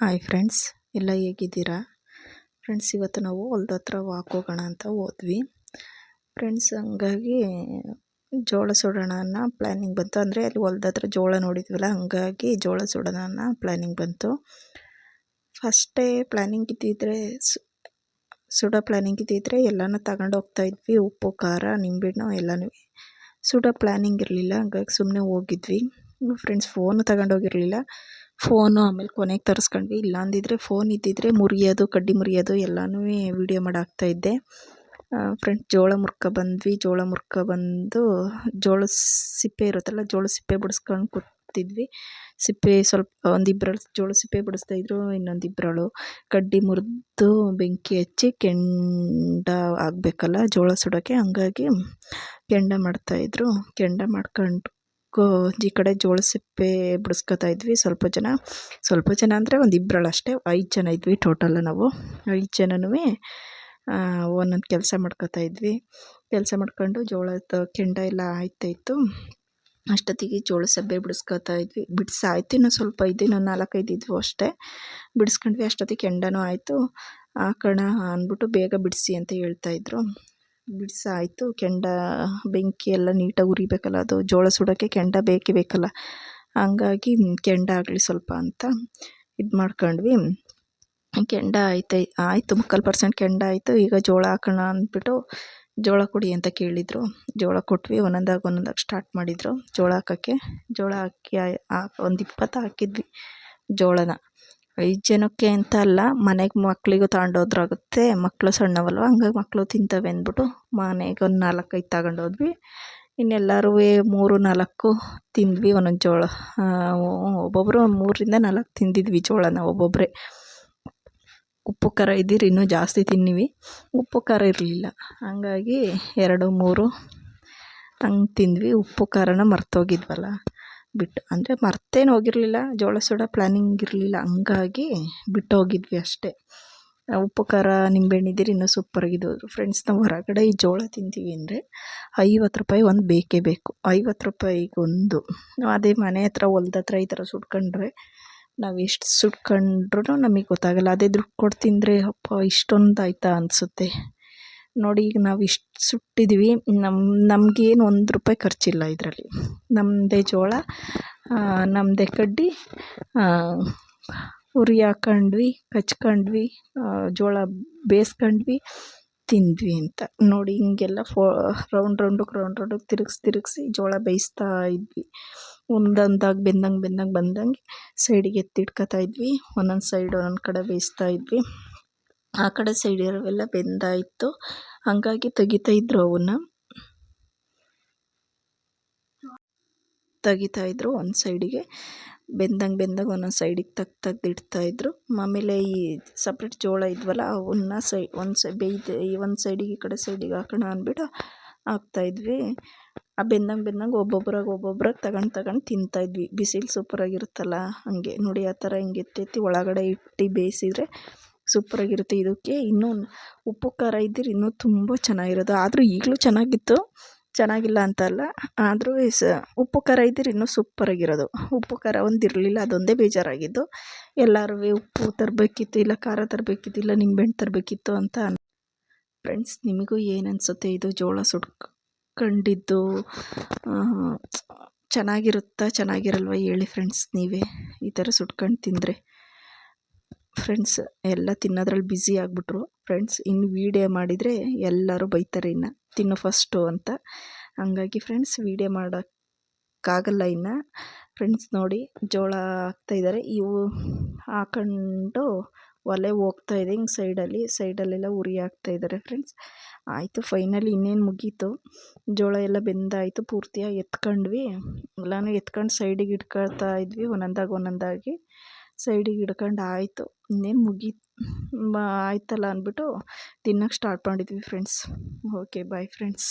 Hi friends ಎಲ್ಲ ಹೇಗಿದ್ದೀರಾ? Friends ಇವತ್ತು ನಾವು ಹೊಲ್ದ ಹತ್ರ ವಾಕ್ ಹೋಗೋಣ ಅಂತ ಹೋದ್ವಿ. ಫ್ರೆಂಡ್ಸ್ ಹಂಗಾಗಿ ಜೋಳ ಸುಡೋಣ ಪ್ಲ್ಯಾನಿಂಗ್ ಬಂತು. ಅಂದರೆ ಅಲ್ಲಿ ಹೊಲ್ದ ಹತ್ರ ಜೋಳ ನೋಡಿದ್ವಲ್ಲ, ಹಂಗಾಗಿ ಜೋಳ ಸುಡೋಣ ಪ್ಲ್ಯಾನಿಂಗ್ ಬಂತು. ಫಸ್ಟೇ ಪ್ಲ್ಯಾನಿಂಗ್ ಇದ್ದಿದ್ರೆ ಸುಡೋ ಪ್ಲ್ಯಾನಿಂಗ್ ಇದ್ದಿದ್ರೆ ಎಲ್ಲನೂ ತಗೊಂಡು ಹೋಗ್ತಾ ಇದ್ವಿ. ಉಪ್ಪು, ಖಾರ, ನಿಂಬೆಹಣ್ಣು ಎಲ್ಲನೂ. ಸುಡೋ ಪ್ಲ್ಯಾನಿಂಗ್ ಇರಲಿಲ್ಲ, ಹಂಗಾಗಿ ಸುಮ್ಮನೆ ಹೋಗಿದ್ವಿ. ಫ್ರೆಂಡ್ಸ್ ಫೋನು ತಗೊಂಡೋಗಿರಲಿಲ್ಲ ಫೋನು ಆಮೇಲೆ ಕೊನೆಗೆ ತರಿಸ್ಕೊಂಡ್ವಿ. ಇಲ್ಲ ಅಂದಿದ್ರೆ ಫೋನ್ ಇದ್ದಿದ್ರೆ ಮುರಿಯೋದು, ಕಡ್ಡಿ ಮುರಿಯೋದು ಎಲ್ಲನೂ ವೀಡಿಯೋ ಮಾಡಾಕ್ತಾ ಇದ್ದೆ. ಫ್ರೆಂಡ್ ಜೋಳ ಮುರ್ಕೊ ಬಂದ್ವಿ. ಜೋಳ ಮುರ್ಕೊ ಬಂದು ಜೋಳ ಸಿಪ್ಪೆ ಇರುತ್ತಲ್ಲ, ಜೋಳ ಸಿಪ್ಪೆ ಬಿಡಿಸ್ಕೊಂಡು ಕೂತಿದ್ವಿ. ಸಿಪ್ಪೆ ಸ್ವಲ್ಪ ಒಂದಿಬ್ಬರು ಜೋಳ ಸಿಪ್ಪೆ ಬಿಡಿಸ್ತಾಯಿದ್ರು ಇನ್ನೊಂದಿಬ್ಬರಳು ಕಡ್ಡಿ ಮುರಿದು ಬೆಂಕಿ ಹಚ್ಚಿ ಕೆಂಡ ಆಗಬೇಕಲ್ಲ, ಜೋಳ ಸುಡೋಕ್ಕೆ ಹಂಗಾಗಿ ಕೆಂಡ ಮಾಡ್ತಾಯಿದ್ರು ಕೆಂಡ ಮಾಡ್ಕೊಂಡು ಈ ಕಡೆ ಜೋಳ ಸಿಪ್ಪೆ ಬಿಡಿಸ್ಕೊತಾ ಇದ್ವಿ. ಸ್ವಲ್ಪ ಜನ ಸ್ವಲ್ಪ ಜನ ಅಂದರೆ ಒಂದು ಐದು ಜನ ಇದ್ವಿ ಟೋಟಲ್ ನಾವು. ಐದು ಜನನೂ ಒಂದೊಂದು ಕೆಲಸ ಮಾಡ್ಕೊತಾ ಇದ್ವಿ. ಕೆಲಸ ಮಾಡ್ಕೊಂಡು ಜೋಳದ ಕೆಂಡ ಎಲ್ಲ ಆಯ್ತಾಯಿತ್ತು ಅಷ್ಟೊತ್ತಿಗೆ ಜೋಳ ಸಬ್ಬೆ ಬಿಡಿಸ್ಕೊತಾ ಇದ್ವಿ. ಬಿಡಿಸಾಯ್ತು ಇನ್ನೂ ಸ್ವಲ್ಪ ಇದ್ದು ಇನ್ನೊಂದು ನಾಲ್ಕೈದು ಇದ್ವು ಅಷ್ಟೇ. ಬಿಡಿಸ್ಕೊಂಡ್ವಿ, ಅಷ್ಟೊತ್ತಿಗೆ ಕೆಂಡನೂ ಆಯಿತು. ಹಾಕೋಣ ಅಂದ್ಬಿಟ್ಟು ಬೇಗ ಬಿಡಿಸಿ ಅಂತ ಹೇಳ್ತಾಯಿದ್ರು ಬಿಡಿಸಾಯ್ತು ಕೆಂಡ ಬೆಂಕಿ ಎಲ್ಲ ನೀಟಾಗಿ ಉರಿಬೇಕಲ್ಲ, ಅದು ಜೋಳ ಸುಡೋಕ್ಕೆ ಕೆಂಡ ಬೇಕೇ ಬೇಕಲ್ಲ. ಹಂಗಾಗಿ ಕೆಂಡ ಆಗಲಿ ಸ್ವಲ್ಪ ಅಂತ ಇದು ಮಾಡ್ಕೊಂಡ್ವಿ. ಕೆಂಡ ಆಯ್ತು, ಆಯಿತು, ಮುಕ್ಕಾಲು ಪರ್ಸೆಂಟ್ ಕೆಂಡ ಆಯಿತು. ಈಗ ಜೋಳ ಹಾಕೋಣ ಅಂದ್ಬಿಟ್ಟು ಜೋಳ ಕೊಡಿ ಅಂತ ಕೇಳಿದರು. ಜೋಳ ಕೊಟ್ವಿ, ಒಂದೊಂದಾಗ ಒಂದೊಂದಾಗ ಸ್ಟಾರ್ಟ್ ಮಾಡಿದರು. ಜೋಳ ಹಾಕೋಕ್ಕೆ ಜೋಳ ಹಾಕಿ ಒಂದು ಇಪ್ಪತ್ತು ಹಾಕಿದ್ವಿ ಜೋಳನ. ಐದು ಜನಕ್ಕೆ ಅಂತ ಅಲ್ಲ, ಮನೆಗೆ ಮಕ್ಕಳಿಗೂ ತಗೊಂಡೋದ್ರಾಗುತ್ತೆ. ಮಕ್ಕಳು ಸಣ್ಣವಲ್ವ, ಹಂಗಾಗಿ ಮಕ್ಕಳು ತಿಂತವೆ ಅಂದ್ಬಿಟ್ಟು ಮನೆಗೆ ಒಂದು ನಾಲ್ಕೈದು ತಗೊಂಡೋದ್ವಿ. ಇನ್ನೆಲ್ಲರೂ ಮೂರು, ನಾಲ್ಕು ತಿಂದ್ವಿ ಒಂದೊಂದು ಜೋಳ. ಒಬ್ಬೊಬ್ಬರು ಮೂರರಿಂದ ನಾಲ್ಕು ತಿಂದಿದ್ವಿ ಜೋಳನ ಒಬ್ಬೊಬ್ಬರೇ ಉಪ್ಪು, ಖಾರ ಇದ್ದೀರಿ, ಇನ್ನೂ ಜಾಸ್ತಿ ತಿನ್ನಿವಿ. ಉಪ್ಪು, ಖಾರ ಇರಲಿಲ್ಲ. ಹಂಗಾಗಿ ಎರಡು, ಮೂರು ಹಂಗೆ ತಿಂದ್ವಿ. ಉಪ್ಪು, ಖಾರನ ಮರ್ತೋಗಿದ್ವಲ್ಲ. ಬಿಟ್ಟು, ಅಂದರೆ ಮರ್ತೇನು ಹೋಗಿರಲಿಲ್ಲ, ಜೋಳ ಸೋಡ ಪ್ಲ್ಯಾನಿಂಗ್ ಇರಲಿಲ್ಲ, ಹಂಗಾಗಿ ಬಿಟ್ಟೋಗಿದ್ವಿ ಅಷ್ಟೇ. ಉಪ್ಪು ಖಾರ ನಿಂಬೆಹಣ್ಣು ಇನ್ನು ಸೂಪರಾಗಿದ್ದು ಫ್ರೆಂಡ್ಸ್ ನಾವು ಹೊರಗಡೆ ಈ ಜೋಳ ತಿಂತೀವಿ ಅಂದರೆ ಐವತ್ತು ರೂಪಾಯಿ ಒಂದು ಬೇಕೇ ಬೇಕು. ಐವತ್ತು ರೂಪಾಯಿಗೊಂದು. ಅದೇ ಮನೆ ಹತ್ರ, ಹೊಲ್ದ ಹತ್ರ ಈ ಥರ ಸುಟ್ಕೊಂಡ್ರೆ ನಾವು ಎಷ್ಟು ಸುಟ್ಕೊಂಡ್ರೂ ನಮಗೆ ಗೊತ್ತಾಗಲ್ಲ. ಅದೇ ದುಡ್ಡು ಕೊಟ್ಟು ತಿಂದರೆ ಅಪ್ಪ, ಇಷ್ಟೊಂದು ಆಯಿತಾ ಅನಿಸುತ್ತೆ. ನೋಡಿ, ಈಗ ನಾವು ಇಷ್ಟು ಸುಟ್ಟಿದ್ವಿ. ನಮ್ಮ ನಮಗೇನು ಒಂದು ರೂಪಾಯಿ ಖರ್ಚಿಲ್ಲ ಇದರಲ್ಲಿ. ನಮ್ಮದೇ ಜೋಳ ನಮ್ಮದೇ ಕಡ್ಡಿ ಉರಿ ಹಾಕೊಂಡ್ವಿ, ಕಚ್ಕೊಂಡ್ವಿ ಜೋಳ ಬೇಯಿಸ್ಕೊಂಡ್ವಿ ತಿಂದ್ವಿ ಅಂತ. ನೋಡಿ, ಹಿಂಗೆಲ್ಲ ಫೋ, ರೌಂಡ್ ರೌಂಡಕ್ಕೆ ರೌಂಡ್ ರೌಂಡಕ್ಕೆ ತಿರುಗ್ಸಿ ತಿರುಗ್ಸಿ ಜೋಳ ಬೇಯಿಸ್ತಾ ಇದ್ವಿ. ಒಂದೊಂದಾಗಿ ಬೆಂದಂಗೆ ಬೆಂದಂಗೆ ಬಂದಂಗೆ ಸೈಡಿಗೆ ಎತ್ತಿಟ್ಕೊತಾ ಇದ್ವಿ. ಒಂದೊಂದು ಸೈಡ್ ಒಂದೊಂದು ಕಡೆ ಬೇಯಿಸ್ತಾ ಇದ್ವಿ. ಆ ಕಡೆ ಸೈಡ್ ಇರೋವೆಲ್ಲ ಬೆಂದಾಯಿತು. ಹಾಗಾಗಿ ತೆಗಿತಾ ಇದ್ರು ಅವನ್ನ. ತೆಗಿತಾ ಇದ್ರು ಒಂದು ಸೈಡಿಗೆ ಬೆಂದಂಗೆ ಬೆಂದಾಗ ಒಂದೊಂದು ಸೈಡಿಗೆ ತಗ್ ತೆಗ್ದು ಇಡ್ತಾಯಿದ್ರು ಆಮೇಲೆ ಈ ಸಪ್ರೇಟ್ ಜೋಳ ಇದ್ವಲ್ಲ, ಅವನ್ನ ಸೈ, ಒಂದು ಸೈ, ಬೇಯ್ದು, ಈ ಒಂದು ಸೈಡಿಗೆ ಈ ಕಡೆ ಸೈಡಿಗೆ ಹಾಕೋಣ ಅಂದ್ಬಿಟ್ಟು ಹಾಕ್ತಾಯಿದ್ವಿ ಆ ಬೆಂದಂಗೆ ಬೆಂದಂಗೆ ಒಬ್ಬೊಬ್ರಾಗ ಒಬ್ಬೊಬ್ರಾಗ ತಗೊಂಡು ತಗೊಂಡು ತಿಂತಾಯಿದ್ವಿ ಬಿಸಿಲು ಸೂಪರಾಗಿರುತ್ತಲ್ಲ ಹಾಗೆ. ನೋಡಿ, ಆ ಥರ ಹಿಂಗೆ ಎತ್ತೆತ್ತಿ ಒಳಗಡೆ ಇಟ್ಟು ಬೇಯಿಸಿದ್ರೆ ಸೂಪರಾಗಿರುತ್ತೆ. ಇದಕ್ಕೆ ಇನ್ನೂ ಉಪ್ಪು, ಖಾರ ಇದ್ದರೆ ಇನ್ನೂ ತುಂಬ ಚೆನ್ನಾಗಿರೋದು. ಆದರೂ ಈಗಲೂ ಚೆನ್ನಾಗಿತ್ತು. ಚೆನ್ನಾಗಿಲ್ಲ ಅಂತಲ್ಲ ಆದರೂ ಸ ಉಪ್ಪು, ಖಾರ ಇದ್ದರೆ ಇನ್ನೂ ಸೂಪರಾಗಿರೋದು. ಉಪ್ಪು, ಖಾರ ಒಂದು ಇರಲಿಲ್ಲ, ಅದೊಂದೇ ಬೇಜಾರಾಗಿದ್ದು. ಎಲ್ಲರೂ ಉಪ್ಪು ತರಬೇಕಿತ್ತು, ಇಲ್ಲ ಖಾರ ತರಬೇಕಿತ್ತು, ಇಲ್ಲ ನಿಂಬೆಹಣ್ಣು ತರಬೇಕಿತ್ತು ಅಂತ ಫ್ರೆಂಡ್ಸ್, ನಿಮಗೂ ಏನು ಅನಿಸುತ್ತೆ ಇದು ಜೋಳ ಸುಟ್ಕೊಂಡಿದ್ದು ಚೆನ್ನಾಗಿರುತ್ತಾ? ಚೆನ್ನಾಗಿರಲ್ವ? ಹೇಳಿ, ಫ್ರೆಂಡ್ಸ್, ನೀವೇ. ಈ ಥರ ಸುಟ್ಕೊಂಡು ತಿಂದರೆ. ಫ್ರೆಂಡ್ಸ್ ಎಲ್ಲ ತಿನ್ನೋದ್ರಲ್ಲಿ ಬ್ಯುಸಿ ಆಗಿಬಿಟ್ರು. ಫ್ರೆಂಡ್ಸ್ ಇನ್ನು ವೀಡಿಯೋ ಮಾಡಿದರೆ ಎಲ್ಲರೂ ಬೈತಾರೆ ಇನ್ನು, ತಿನ್ನು ಫಸ್ಟು ಅಂತ. ಹಂಗಾಗಿ ಫ್ರೆಂಡ್ಸ್ ವೀಡಿಯೋ ಮಾಡೋಕ್ಕಾಗಲ್ಲ ಇನ್ನು. ಫ್ರೆಂಡ್ಸ್ ನೋಡಿ ಜೋಳ ಹಾಕ್ತಾಯಿದ್ದಾರೆ ಇವು ಹಾಕೊಂಡು ಒಲೆ ಹೋಗ್ತಾ ಇದೆ ಹಿಂಗೆ ಸೈಡಲ್ಲಿ ಸೈಡಲ್ಲೆಲ್ಲ ಉರಿ ಹಾಕ್ತಾಯಿದ್ದಾರೆ ಫ್ರೆಂಡ್ಸ್ ಆಯಿತು ಫೈನಲಿ ಇನ್ನೇನು ಮುಗೀತು? ಜೋಳ ಎಲ್ಲ ಬೆಂದಾಯಿತು, ಪೂರ್ತಿಯಾಗಿ ಎತ್ಕೊಂಡ್ವಿ. ಎಲ್ಲನೂ ಎತ್ಕೊಂಡು ಸೈಡಿಗೆ ಇಟ್ಕೊಳ್ತಾ ಇದ್ವಿ, ಒಂದೊಂದಾಗಿ ಒಂದೊಂದಾಗಿ. ಸೈಡಿಗೆ ಹಿಡ್ಕೊಂಡು ಆಯಿತು. ಇನ್ನೇನು ಮುಗೀತು ಆಯ್ತಲ್ಲ ಅಂದ್ಬಿಟ್ಟು ತಿನ್ನೋಕೆ ಸ್ಟಾರ್ಟ್ ಮಾಡಿದ್ವಿ ಫ್ರೆಂಡ್ಸ್ ಓಕೆ ಬಾಯ್ ಫ್ರೆಂಡ್ಸ್